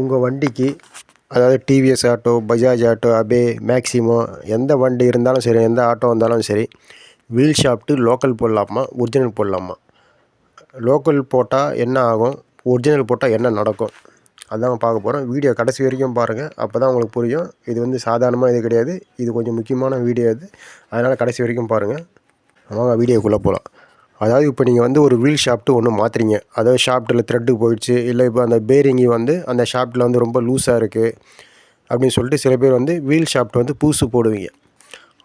உங்கள் வண்டிக்கு அதாவது TVS auto Bajaj auto Ape Maxximo எந்த வண்டி இருந்தாலும் சரி எந்த ஆட்டோ வந்தாலும் சரி வீல் ஷாஃப்ட்டு லோக்கல் போடலாமா ஒரிஜினல் போடலாமா? லோக்கல் போட்டால் என்ன ஆகும் ஒரிஜினல் போட்டால் என்ன நடக்கும்? அதான் பார்க்க போகிறோம் வீடியோ கடைசி வரைக்கும் பாருங்கள் அப்போ தான் உங்களுக்கு புரியும். இது வந்து சாதாரணமாக இது கிடையாது. இது கொஞ்சம் முக்கியமான வீடியோ இது. அதனால் கடைசி வரைக்கும் பாருங்கள் வாங்க வீடியோக்குள்ளே போகலாம் அதாவது இப்போ நீங்கள் வந்து ஒரு வீல் ஷாஃப்ட்டு ஒன்று மாற்றுறீங்க அதாவது ஷாஃப்ட்டில் த்ரெட்டு போயிடுச்சு இல்லை இப்போ அந்த பேரிங்கி வந்து அந்த ஷாஃப்ட்டில் வந்து ரொம்ப லூஸாக இருக்குது அப்படின்னு சொல்லிட்டு சில பேர் வந்து வீல் ஷாஃப்ட் வந்து புதுசு போடுவீங்க.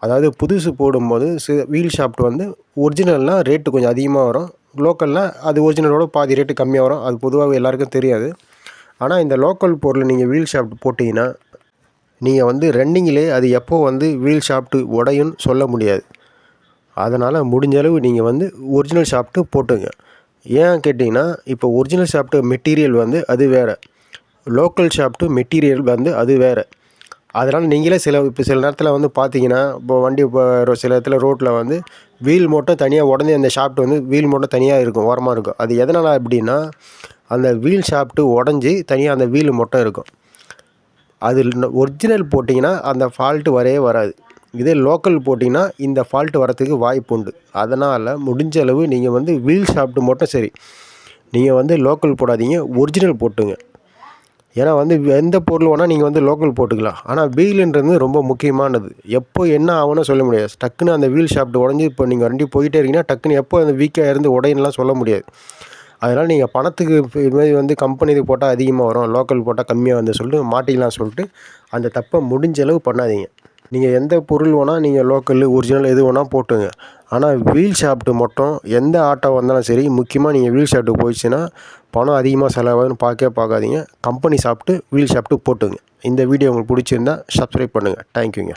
அதாவது புதுசு போடும்போது சி வீல் ஷாஃப்ட் வந்து ஒரிஜினல்னால் ரேட்டு கொஞ்சம் அதிகமாக வரும். லோக்கல்னால் அது ஒரிஜினலோட பாதி ரேட்டு கம்மியாக வரும். அது பொதுவாக எல்லாருக்கும் தெரியாது. ஆனால் இந்த லோக்கல் பொருள் நீங்கள் வீல் ஷாஃப்ட் போட்டிங்கன்னா நீங்கள் வந்து ரன்னிங்கிலே அது எப்போது வந்து வீல் ஷாஃப்ட்டு உடையும்னு சொல்ல முடியாது. அதனால் முடிஞ்சளவு நீங்கள் வந்து ஒரிஜினல் ஷாஃப்ட்டு போட்டுங்க. ஏன் கேட்டிங்கன்னா இப்போ ஒரிஜினல் ஷாப்ட்டு மெட்டீரியல் வந்து அது வேறு. லோக்கல் ஷாப்ட்டு மெட்டீரியல் வந்து அது வேறு. அதனால் நீங்களே சில இப்போ சில நேரத்தில் வந்து பார்த்தீங்கன்னா இப்போ வண்டி இப்போ சில இடத்துல ரோட்டில் வந்து வீல் மட்டும் தனியாக உடனே அந்த ஷாப்ட்டு வந்து வீல் மட்டும் தனியாக இருக்கும் ஓரமாக இருக்கும். அது எதனால் அப்படின்னா அந்த வீல் ஷாஃப்ட்டு உடஞ்சி தனியாக அந்த வீல் மட்டும் இருக்கும். அது ஒரிஜினல் போட்டிங்கன்னா அந்த ஃபால்ட்டு வரவே வராது. இதே லோக்கல் போட்டிங்கன்னா இந்த ஃபால்ட்டு வரத்துக்கு வாய்ப்பு உண்டு. அதனால் முடிஞ்ச அளவு நீங்கள் வந்து வீல் சாப்பிட்டு மட்டும் சரி. நீங்கள் வந்து லோக்கல் போடாதீங்க ஒரிஜினல் போட்டுங்க. ஏன்னா வந்து எந்த பொருள் வேணால் நீங்கள் வந்து லோக்கல் போட்டுக்கலாம். ஆனால் வீலுன்றது ரொம்ப முக்கியமானது. எப்போ என்ன ஆகும்னு சொல்ல முடியாது. டக்குன்னு அந்த வீல் ஷாஃப்ட் உடஞ்சி இப்போ நீங்கள் வண்டி போயிட்டே இருக்கீங்கன்னா டக்குன்னு எப்போ அந்த வீக்காக இருந்து உடையன்லாம் சொல்ல முடியாது. அதனால் நீங்கள் பணத்துக்கு இது மாதிரி வந்து கம்பெனி இது போட்டால் அதிகமாக வரும் லோக்கல் போட்டால் கம்மியாக வந்து சொல்லிட்டு மாட்டிக்கலாம் சொல்லிட்டு அந்த தப்பை முடிஞ்ச அளவு பண்ணாதீங்க. நீங்கள் எந்த பொருள் வேணால் நீங்கள் லோக்கல் ஒரிஜினல் எது வேணால் போட்டுங்க. ஆனால் வீல் ஷாஃப்ட்டு மட்டும் எந்த ஆட்டோ வந்தாலும் சரி முக்கியமாக நீங்கள் வீல் ஷாஃப்ட்டு போயிடுச்சுன்னா பணம் அதிகமாக செலவாகுதுன்னு பார்க்கவே பார்க்காதீங்க. கம்பெனி சாப்பிட்டு வீல் ஷாஃப்ட்டு போட்டுங்க. இந்த வீடியோ உங்களுக்கு பிடிச்சிருந்தா சப்ஸ்கிரைப் பண்ணுங்கள் தேங்க்யூங்க